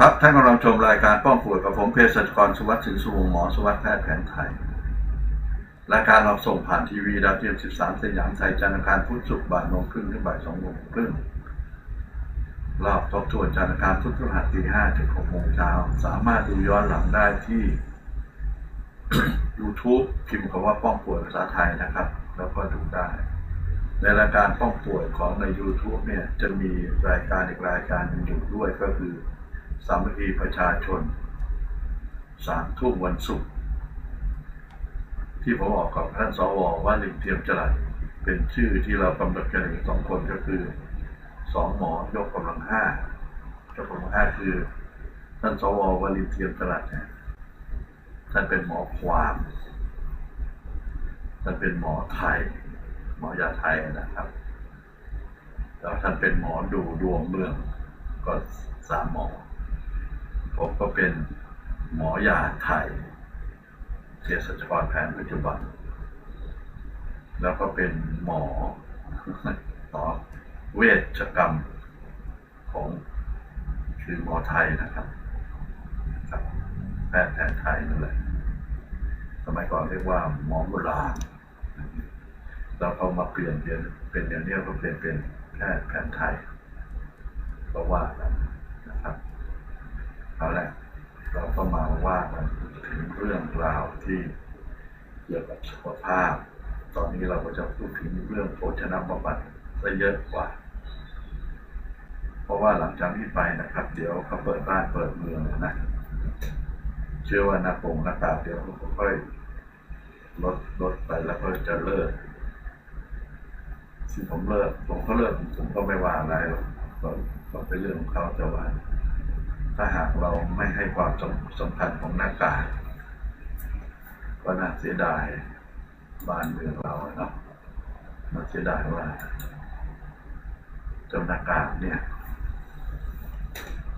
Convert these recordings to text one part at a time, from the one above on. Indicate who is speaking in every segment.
Speaker 1: ครับท่านกำลังชมรายการป้องป่วยกับผมเภสัชกรสุวัสดิ์สินสุวงหมอสุวัสดิ์แพทย์แผนไทยรายการเราส่งผ่านทีวีดาวเทียม 13 สยามไทยจันทร์อังคารพุธศุกร์บ่ายโมงครึ่งถึงบ่ายสองโมงครึ่งรอบทบทวนจันทร์อังคารพุธพฤหัสตีห้าถึงหกโมงเช้าสามารถดูย้อนหลังได้ที่ YouTube พิมพ์คำว่าป้องป่วยภาษาไทยนะครับ แล้วก็ดูได้ ในรายการป้องป่วยของใน YouTube เนี่ยจะมีรายการอีกรายการหนึงอยู่ด้วยก็คือ สามัคคีประชาชนสามทุ่มวันศุกร์ที่ผมออกกับท่านสวว่าหนึ่งเทียมจรัสเป็นชื่อที่เรากำหนดกันอยู่สองคนก็คือสองหมอยกกำลังห้ายกกำลังห้าคือ ท่านสววลินเทียมจรัสเนี่ยท่านเป็นหมอความท่านเป็นหมอไทย หมอยาไทยนะครับแล้วท่านเป็นหมอดูดวงเมืองก็สามหมอ ผมก็เป็นหมอยาไทยเภสัชกรแผนปัจจุบัน แล้วก็เป็นหมอหมอเวชกรรมของคือหมอไทยนะครับครับแพทย์แผนไทยนั่นแหละสมัยก่อนเรียกว่าหมอโบราณแล้วเขามาเปลี่ยนเป็นเป็นเดี๋ยวนี้ก็เปลี่ยนเป็นแพทย์แผนไทยก็ว่านะครับ เอาละเราก็มาว่ากันถึงเรื่องราวที่เกี่ยวกับสุขภาพ ตอนนี้เราก็จะพูดถึงเรื่องโภชนาบำบัดซะเยอะกว่า เพราะว่าหลังจากนี้ไปนะครับ เดี๋ยวเขาเปิดบ้านเปิดเมืองนะ เชื่อว่านักปงนักกาเดี๋ยวเขาค่อยลดลดไปแล้วก็จะเลิกที่ผมเลิกผมก็เลิกผมก็ไม่ว่าอะไรหรอกก็เป็นเรื่องของเขาจะว่า ถ้าหากเราไม่ให้ความสำสำคัญของหน้ากากก็น่าเสียดายบ้านเมืองเราเนาะน่าเสียดายว่าเจ้าหน้ากากเนี่ย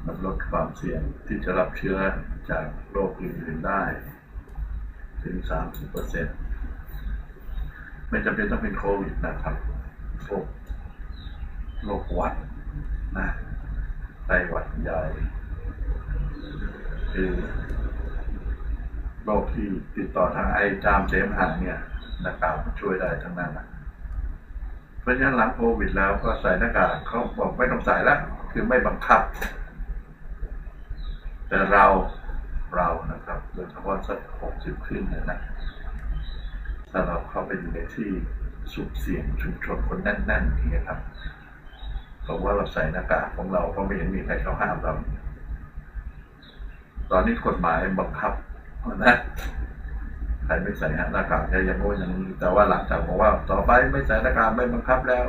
Speaker 1: มันลดความเสี่ยงที่จะรับเชื้อจากโรคอื่นๆได้ ถึง 30เปอร์เซ็นต์ไม่จำเป็นต้องเป็นโควิดนะครับโรคโรคหวัดนะไข้หวัดใหญ่ คือโรคที่ติดต่อทางไอจามเสมหะเนี่ยหน้ากากช่วยได้ทั้งนั้นเพราะฉะนั้นหลังโควิดแล้วก็ใส่หน้ากากเขาบอกไม่ต้องใส่แล้วคือไม่บังคับ แต่เราเรานะครับโดยเฉพาะสักหกสิบขึ้นเนี่ยนะถ้าเราเข้าไปอยู่ในที่สุ่มเสี่ยงชุมชนคนแน่นๆอย่างเงี้ยครับผมว่าเราใส่หน้ากากของเราก็ไม่เห็นมีใครเขาห้ามเรา ตอนนี้กฎหมายบังคับนะใครไม่ใส่หน้ากากจะยังโง่ยังนี้แต่ว่าหลังจากบอกว่า ต่อไปไม่ใส่หน้ากากไม่บังคับแล้ว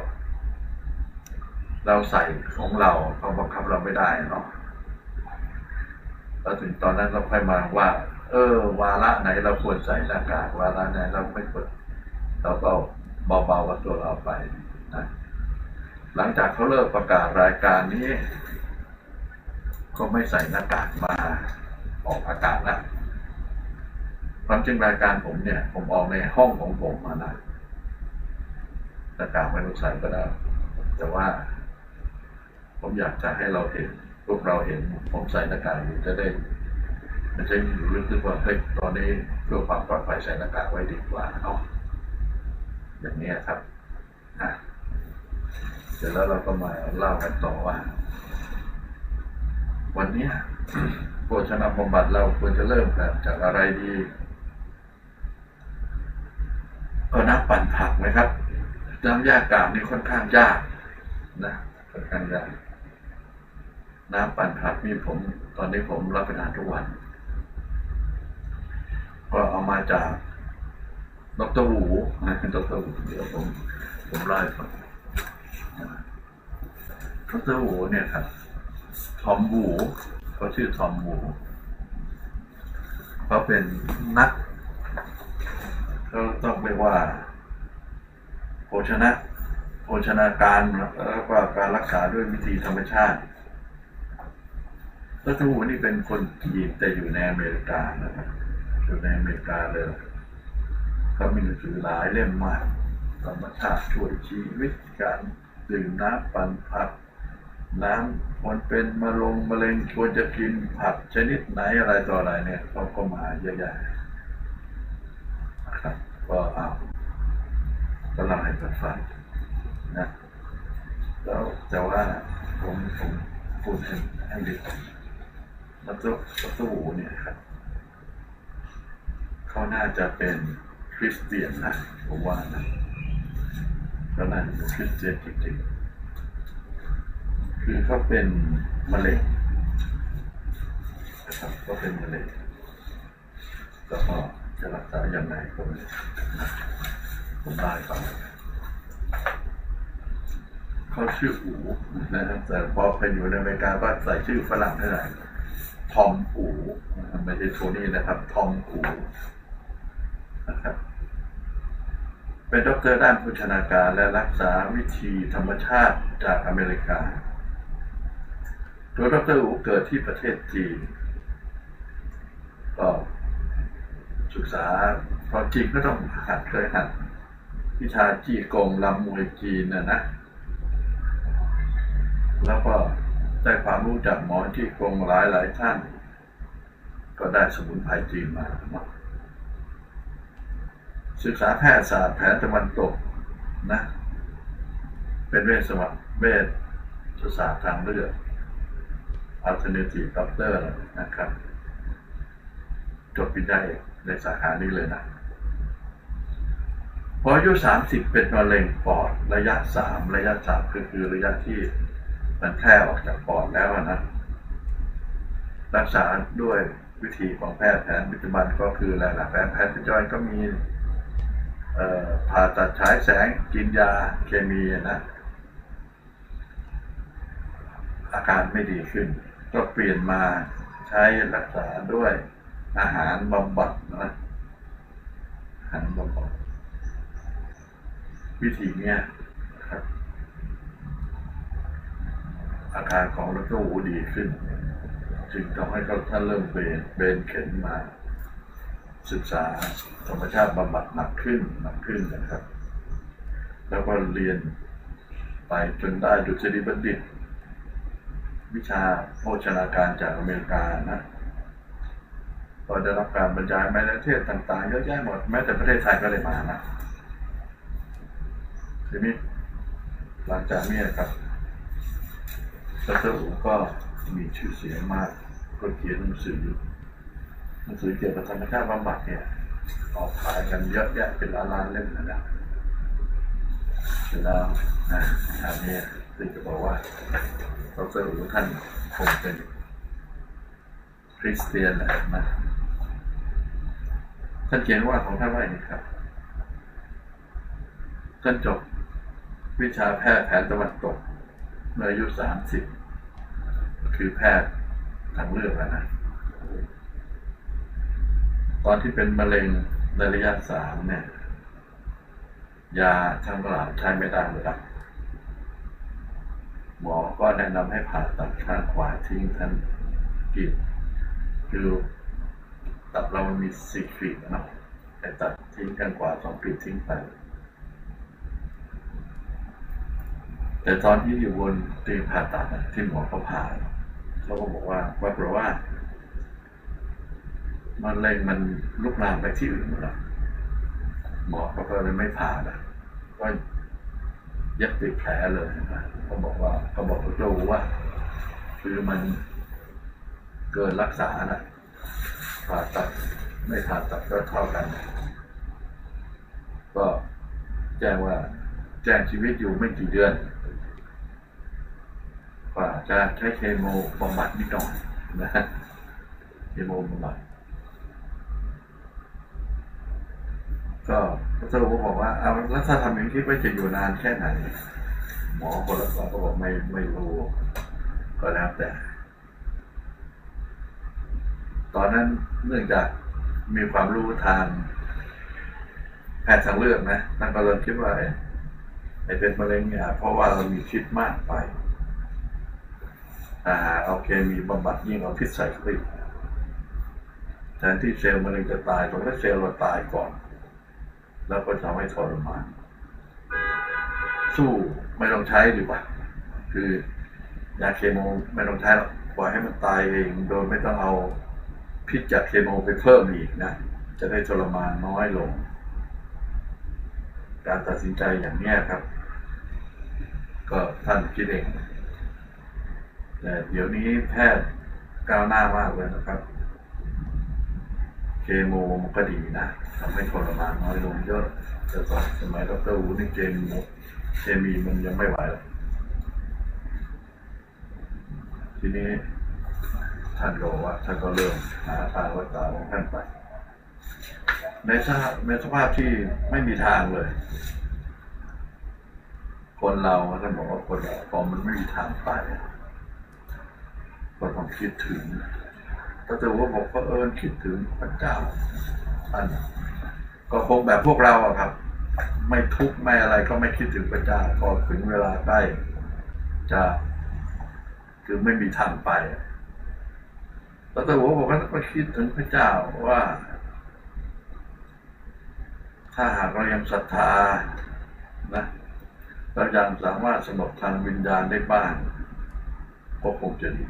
Speaker 1: เราใส่ของเราเขาบังคับเราไม่ได้เนาะแล้วถึงตอนนั้นเราค่อยมาว่า เออ วาระไหนเราควรใส่หน้ากากวาระไหนเราไม่ควรเราก็เบาๆกับตัวเราไปนะหลังจากเขาเลิกประกาศรายการนี้ ก็ไม่ใส่หน้ากากมา ออกอากาศแล้วความจริงรายการผมเนี่ย ผมออกในห้องของผมมานะหน้ากากไม่ต้องใส่ก็ได้ แต่ว่า ผมอยากจะให้เราเห็นพวกเราเห็น ผมใส่หน้ากากอยู่จะได้ไม่ใช่อยู่ลึกๆว่าเฮ้ยตอนนี้เพื่อความปลอดภัยใส่หน้ากากไว้ดีกว่าเนาะอย่างนี้ครับอะเสร็จแล้วเราก็มาเล่ากันต่อว่า วันนี้ โภชนาบำบัดเราควรจะเริ่มจากอะไรดีก็น้ำปั่นผักไหมครับน้ำยากาบนี่ค่อนข้างยากนะค่อนข้างยากน้ำปั่นผักนี่ผม ตอนนี้ผมรับประทานทุกวัน ก็เอามาจากดรหูนะดรหูเดี๋ยวผมผมไล่ฟังดรหูเนี่ยครับทอมหู เขาชื่อทอมหูเขาเป็นนักเขาต้องเรียกว่าโภชนะโภชนาการแล้วก็การรักษาด้วยวิธีธรรมชาติดรหูนี่เป็นคนจีนแต่อยู่ในอเมริกานะครับอยู่ในอเมริกาเลยเขามีหนังสือหลายเล่มมากธรรมชาติช่วยชีวิตการดื่มน้ำปั่นผัก น้ำมันเป็นมะลงมะเร็งควรจะกินผักชนิดไหนอะไรต่ออะไรเนี่ยเขาก็มาเยอะแยะครับก็เอาก็เล่าให้ฟังนะแล้วแต่ว่าผมผมพูดให้ให้ดีมัตตุมัตตุหูเนี่ยครับเขาน่าจะเป็นคริสเตียนนะผมว่านะเขาน่าจะเป็นคริสเตียนจริงๆ คือเขาเป็นมะเร็งนะครับก็เป็นมะเร็งแล้วก็จะรักษาอย่างไรก็ไม่รู้ผมได้ฟังเขาชื่ออูนะครับแต่พอไปอยู่ในอเมริกาก็ใส่ชื่อฝรั่งเท่าไหร่ทอมอูนะไม่ใช่โทนี่นะครับ ทอมอูนะครับเป็นด็อกเตอร์ด้านโภชนาการและรักษาวิธีธรรมชาติจากอเมริกา ตัวดรอูเกิดที่ประเทศจีน ก็ศึกษาตอนจีนก็ต้องหัดเคยหัดวิชาจีกงลำมวยจีนนะนะ แล้วก็ได้ความรู้จากหมอจีกงหลายหลายท่าน ก็ได้สมุนไพรจีนมา ศึกษาแพทยศาสตร์แผนตะวันตกนะ เป็นเวชสวัสดิ์เวชศาสตร์ทางเลือก alternative doctor นะครับ จบปริญญาเอกในสาขานี้เลยนะพออายุสามสิบเป็นมะเร็งปอดระยะสามระยะสามคือคือระยะที่มันแพร่ออกจากปอดแล้วนะ รักษาด้วยวิธีของแพทย์แผนปัจจุบันก็คืออะไรล่ะแผนแพทย์ปัจจุบันก็มีผ่าตัดฉายแสงกินยาเคมีนะ อาการไม่ดีขึ้น ก็เปลี่ยนมาใช้รักษาด้วยอาหารบำบัดนะอาหารบำบัดวิธีเนี้ยครับอาการของดรหูดีขึ้น จึงทำให้เขาท่านเริ่มเบนเบนเข็นมา ศึกษาธรรมชาติบำบัดหนักขึ้นหนักขึ้นนะครับ แล้วก็เรียนไปจนได้ดุษฎีบัณฑิต วิชาโภชนาการจากอเมริกานะก็ได้รับการบรรยายในประเทศต่างๆเยอะแยะหมดแม้แต่ประเทศไทยก็ได้มานะทีนี้หลังจากนี้นะครับดรอูก็มีชื่อเสียงมากก็เขียนหนังสือหนังสือเกี่ยวกับธรรมชาติบำบัดเนี่ยออกขายกันเยอะแยะเป็นล้านล้านๆเล่มนะนะเสร็จแล้วนะอันนี้ ซึ่งจะบอกว่าดราเจอูท่านคงเป็นคริสเตียนนะท่านเขียนว่าของท่านว่าอย่างนี้ครับท่านจบวิชาแพทย์แผนตะวันตกเมื่ออายุสามสิบคือแพทย์ทางเลือกแล้วนะตอนที่เป็นมะเร็งในระยะสามเนี่ย ยาทั้งหลายใช้ไม่ได้เลยครับ หมอก็แนะนำให้ผ่าตัดข้างขวาทิ้งทันกินคือตับเรามันมีสี่ขีดนะแต่ตัดทิ้งข้างขวาสองขีดทิ้งไป แต่ตอนที่อยู่บนเตียงผ่าตัดอะที่หมอเขาผ่าเขาก็บอกว่าว่าเพราะว่ามันเร็งมันลุกลามไปที่อื่นหมดแล้วหมอเขาก็เลยไม่ผ่านะก็ เย็บติดแผลเลยนะเขาบอกว่าเขาบอกว่าโจว่า คือมันเกินรักษานะผ่าตัดไม่ผ่าตัดก็เท่ากัน ก็แจ้งว่า แจ้งชีวิตอยู่ไม่กี่เดือนกว่าจะใช้เคโมบำบัดนิดหน่อยนะเคโมบำบัด ก็พระเจ้าก็บอกว่าเอาแล้วถ้าทำอย่างนี้คิดว่าจะอยู่นานแค่ไหน หมอคนละก็บอกไม่ไม่รู้ก็แล้วแต่ ตอนนั้นเนื่องจากมีความรู้ทางแพทย์ทางเลือกนะนั่นก็เลยคิดว่าไอ้เป็นมะเร็งเนี่ยเพราะว่าเรามีคิดมากไป อ่าโอเคมีบำบัดยิ่งเอาพิษใส่เข้าไปแทนที่เซลล์มะเร็งจะตายตรงนั้นเซลล์เราตายก่อน แล้วก็ทำให้ทรมาน สู้ไม่ต้องใช้ดีกว่า คือยาเคโมไม่ต้องใช้หรอกปล่อยให้มันตายเองโดยไม่ต้องเอาพิษจากเคโมไปเพิ่มอีกนะ จะได้ทรมานน้อยลง การตัดสินใจอย่างนี้ครับ ก็ท่านคิดเอง แต่เดี๋ยวนี้แพทย์ก้าวหน้ามากเลยนะครับ โมมันก็ดีนะทำให้ทรมานน้อยลงเยอะแต่ตอนสมัยดรวูนี่เคมีเคมีมันยังไม่ไหวหรอกทีนี้ท่านก็บอกว่าท่านก็เริ่มหาทางรักษาของท่านไป ในสภาพในสภาพที่ไม่มีทางเลย คนเราท่านบอกว่าคนเราพอมันไม่มีทางไปก็ต้องคิดถึง ก็จะว่าบอกว่าเอิญคิดถึงพระเจ้าท่านก็คงแบบพวกเราอะครับ ไม่ทุกข์ไม่อะไรก็ไม่คิดถึงพระเจ้าพอถึงเวลาใกล้จะคือไม่มีทางไปแล้วแต่หัวบอกว่าก็คิดถึงพระเจ้าว่า ถ้าหากเรายังศรัทธานะเรายังสามารถสงบทางวิญญาณได้บ้างก็คงจะดี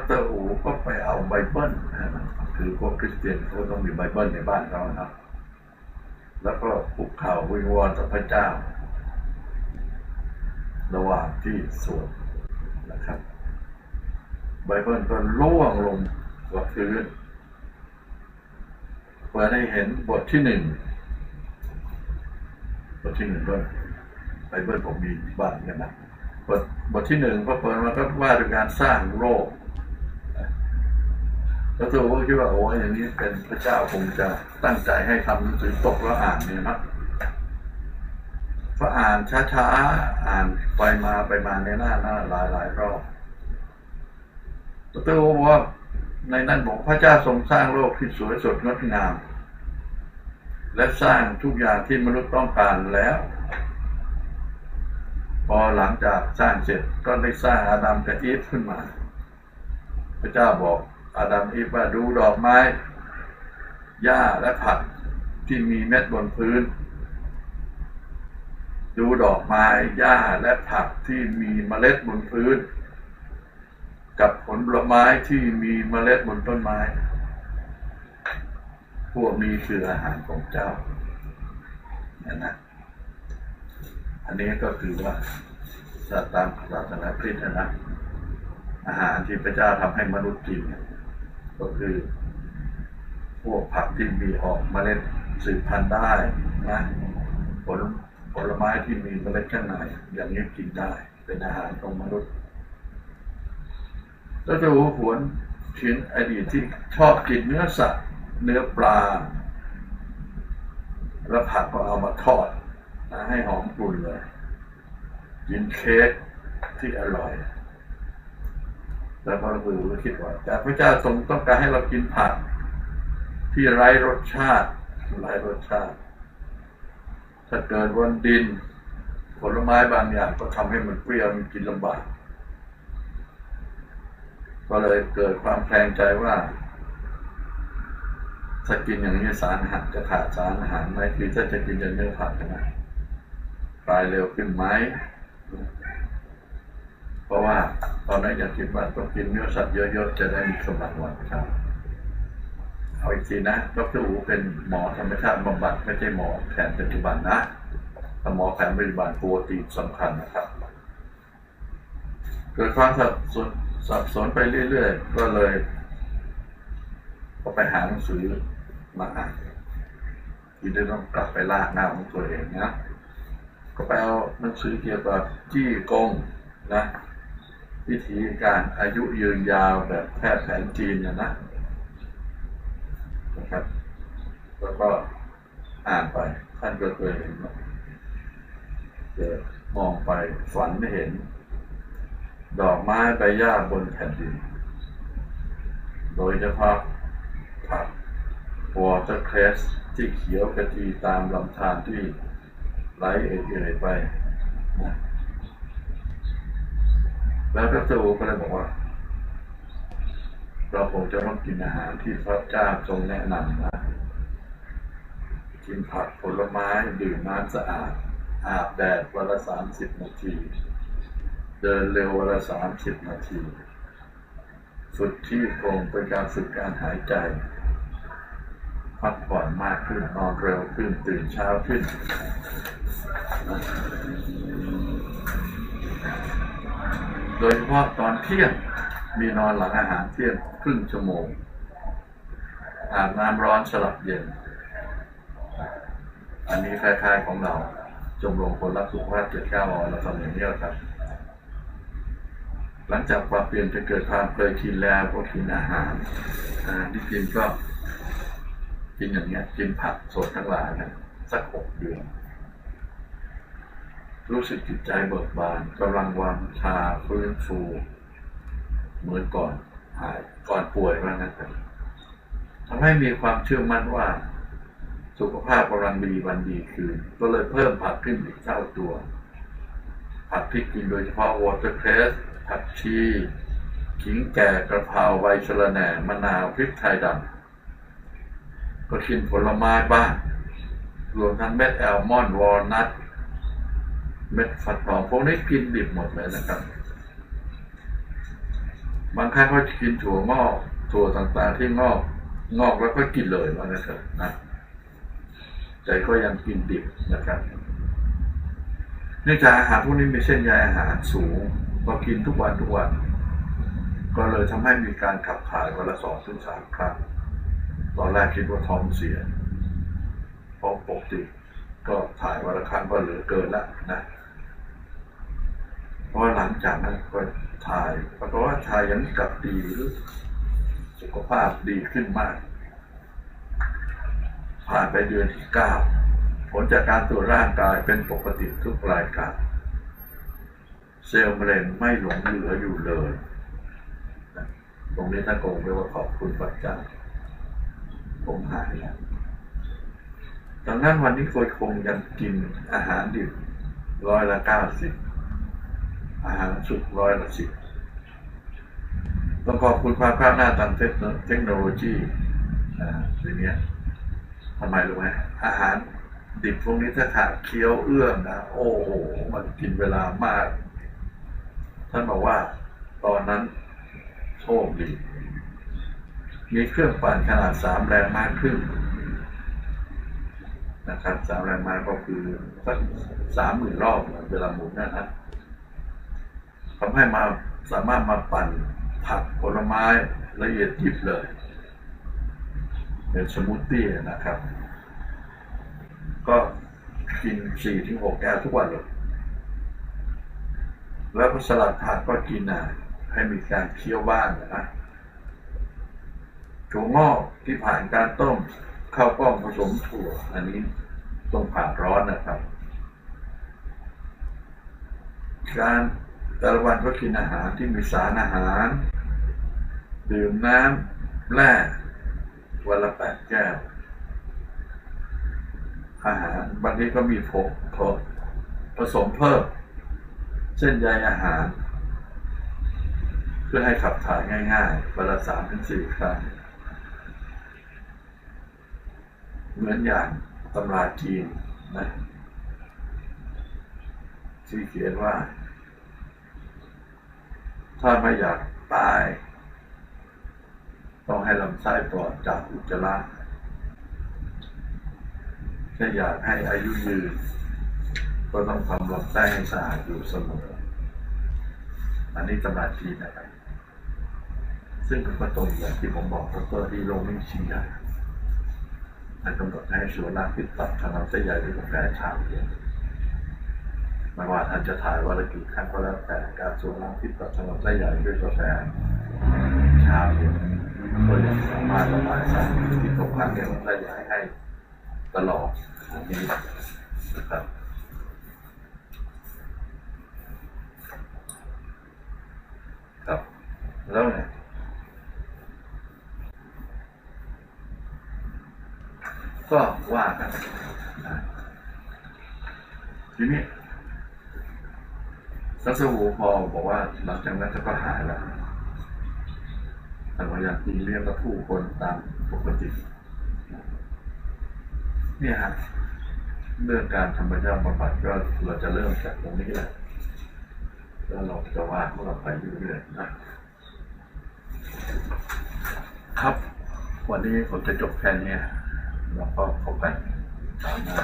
Speaker 1: ดรอูก็ไปเอาไบเบิลนะคือพวกคริสเตียนเขาต้องมีไบเบิลในบ้านเขาครับ แล้วก็ปุกเข่าวิงวอนต่อพระเจ้า ระหว่างที่สวดนะครับ ไบเบิลก็ล่วงลงกับพื้นเพื่อได้เห็นบทที่หนึ่งบทที่หนึ่งก็ไบเบิลผมมีบ้านกันนะบทบทที่หนึ่งพอเปิดมาก็ว่าด้วยการสร้างโลก แล้วตัวก็คิดว่าโอ้ยอย่างนี้เป็นพระเจ้าคงจะตั้งใจให้ทำหนังสือตกแล้วอ่านเนี่ยนะก็อ่านช้าๆอ่านไปมาไปมาในหน้าหน้าหลายหลายรอบตัวบอกว่าในนั้นบอกพระเจ้าทรงสร้างโลกที่สวยสดงดงาม และสร้างทุกอย่างที่มนุษย์ต้องการแล้ว พอหลังจากสร้างเสร็จก็ได้สร้างอาดัมกับอีฟขึ้นมา พระเจ้าบอก อาดัมอีฟว่าดูดอกไม้ หญ้าและผักที่มีเม็ดบนพื้น ดูดอกไม้ หญ้าและผักที่มีเมล็ดบนพื้น กับผลไม้ที่มีเมล็ดบนต้นไม้ พวกนี้คืออาหารของเจ้าเนี่ยนะอันนี้ก็คือว่าตามศาสนาคริสต์นะอาหารที่พระเจ้าทำให้มนุษย์กิน ก็คือ พวกผักที่มีออกเมล็ดสืบพันธุ์ได้นะผลผลไม้ที่มีเมล็ดข้างในอย่างนี้กินได้ เป็นอาหารของมนุษย์แล้วจะหัวหวนชิ้นอดีตที่ชอบกินเนื้อสัตว์ เนื้อปลา แล้วผักก็เอามาทอดนะให้หอมกลุ่นเลย กินเค้กที่อร่อย แล้วก็รู้คิดว่าแต่พระเจ้าทรงต้องการให้เรากินผักที่ไร้รสชาติไร้รสชาติ ถ้าเกิดวันดิน ผลไม้บางอย่างก็ทำให้มันเปรี้ยวมันกินลำบากก็เลยเกิดความแคลงใจว่าถ้ากินอย่างนี้สารอาหารจะขาดสารอาหารไหมคือถ้าจะกินจะเนื้อผักนะตายเร็วขึ้นไหม เพราะว่าตอนนั้นอยากคิดว่าต้องกินเนื้อสัตว์เยอะๆจะได้มีสมบัติวันครับเอาอีกทีนะดรอูเป็นหมอธรรมชาติบำบัดไม่ใช่หมอแผนปัจจุบันนะถ้าหมอแผนปัจจุบันโปรตีนสำคัญนะครับเกิดความสับสนสับสนไปเรื่อยๆ ก็เลย ก็ไปหาหนังสือมาอ่านที่ได้ต้องกลับไปลากหน้าของตัวเองนะ ก็ไปเอาหนังสือเกี่ยวกับจี้กงนะ วิธีการอายุยืนยาวแบบแพทย์แผนจีนเนี่ยนะนะครับ แล้วก็อ่านไป ท่านก็เคยเห็นเกิดมองไปฝันไม่เห็น ดอกไม้ใบหญ้าบนแผ่นดิน โดยเฉพาะผักวอเตอร์เครสที่เขียวกระจีตามลำธารที่ไหลเอื่อยไปนะ แล้วก็ตูก็เลยบอกว่า เราคงจะต้องกินอาหารที่พระเจ้าทรงแนะนำนะกินผักผลไม้ดื่มน้ำสะอาด อาบแดดวันละสามสิบนาที เดินเร็ววันละสามสิบนาทีฝึกที่โครงเป็นการฝึกการหายใจพักผ่อนมากขึ้นนอนเร็วขึ้นตื่นเช้าขึ้น ดยเฉพาะตอนเที่ยงมีนอนหลังอาหารเที่ยงครึ่งชั่วโมง อาบน้ำร้อนสลับเย็น อันนี้คล้ายๆของเราจมรมคนรักสุขภาพเจ็ดเก้าวันเราทำอย่างนี้ครับ หลังจากปรับเปลี่ยนจะเกิดความเคยชินแล้วก็กินอาหารอาหารที่กินก็กินอย่างเงี้ยกินผักสดทั้งหลายนะสักหกเดือน รู้สึกจิตใจเบิกบานกำลังวังชาฟื้นฟู เหมือนก่อนหายก่อนป่วยว่างั้นเถอะทำให้มีความเชื่อมั่นว่า สุขภาพกำลังดีวันดีคืน ก็เลยเพิ่มผักขึ้นอีกเท่าตัว ผักที่กินโดยเฉพาะวอเตอร์เครสผักชีขิงแก่กระเพราใบชะระแหน่มะนาวพริกไทยดำก็กินผลไม้บ้างรวมทั้งเม็ดแอลมอนด์วอลนัท เม็ดฟักทองพวกนี้กินดิบหมดเลยนะครับ บางครั้งก็กินถั่วงอกถั่วต่างๆที่งอกงอกแล้วก็กินเลยว่างั้นเถอะนะแต่ก็ยังกินดิบนะครับเนื่องจากอาหารพวกนี้มีเส้นใยอาหารสูงก็กินทุกวันทุกวัน ก็เลยทำให้มีการขับถ่ายวันละสองถึงสามครั้งตอนแรกคิดว่าท้องเสียพราะปกติก็ถ่ายวันละครั้งก็เหลือเกินล้วนะ พราะหลังจากนั้นก็ถ่ายปรากฏว่าถ่ายยังกลับดีสุขภาพดีขึ้นมาก ผ่านไปเดือนที่เก้าผลจากการตรวจร่างกายเป็นปกติทุกรายการ เซลล์มะเร็งไม่หลงเหลืออยู่เลย ตรงนี้ท่านคงเรียกว่าขอบคุณพระเจ้าผมหายแล้วดังนั้นวันนี้โกยคงยังกินอาหารดิบร้อยละเก้าสิบ อาหารสุกร้อยละสิบต้องขอบคุณความก้าวหน้าทางเทคโนโลยีอ่าทีเนี้ยทำไมรู้ไหมอาหารดิบพวกนี้ถ้าขาดเคี้ยวเอื้อมนะ โอ้โห มันกินเวลามาก ท่านบอกว่า ตอนนั้นโชคดี มีเครื่องปั่นขนาดสามแรงมากขึ้นนะครับสามแรงมาก็คือสักสามหมื่นรอบเวลาหมุนนะนะ ทำให้มาสามารถมาปั่นผักผลไม้ละเอียดยิบเลยเป็นสมูทตี้นะครับ ก็กินสี่ถึงหกแก้วทุกวันเลยแล้วก็สลัดผักก็กินนะให้มีการเคี้ยวบ้างนะถั่วงอกที่ผ่านการต้มข้าวกล้องผสมถั่ว อันนี้ต้องผ่านร้อนนะครับ การ แต่ละวันก็กินอาหารที่มีสารอาหาร ดื่มน้ำแร่วันละแปดแก้ว อาหารบางทีก็มีผงผงผสมเพิ่มเส้นใยอาหาร เพื่อให้ขับถ่ายง่ายๆวันละสามถึงสี่ครั้งเหมือนอย่างตำราจีนนะที่เขียนว่า ถ้าไม่อยากตาย ต้องให้ลำไส้ปลอดจากอุจจาระถ้าอยากให้อายุยืน ก็ต้องทำลำไส้ให้สะอาดอยู่เสมอ อันนี้ตำราจีนนะครับ ซึ่งก็ตรงอย่างที่ผมบอกดรที่โรงนิ่งชิงใหญ่ท่านกำหนดให้ส่วนน้ำพิษตับทางลำไส้ใหญ่ด้วยกาแฟเช้าเย็น ไม่ว่าท่านจะถ่ายวันละกี่ครั้งก็แล้วแต่การสวนน้ำพิษตับทางลำไส้ใหญ่ด้วยกาแฟเช้าเย็นก็ยังสามารถระบายสารที่ตกค้างในลำไส้ใหญ่ให้ตลอดอันนี้นะครับครับแล้วเนี่ยก็ว่ากันทีนี้ สักสวูพอบอกว่าหลังจากนั้นก็หายแล้วแต่ว่าอยากกินเลี้ยงกับผู้คนตามปกติเนี่ยฮะเรื่องการธรรมชาติบำบัดก็เราจะเริ่มจากตรงนี้แหละแล้วเราจะว่าของเราไปเรื่อยๆนะครับ วันนี้ผมจะจบแค่นี้แล้วก็พบกันตามหน้า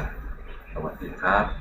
Speaker 1: สวัสดีครับ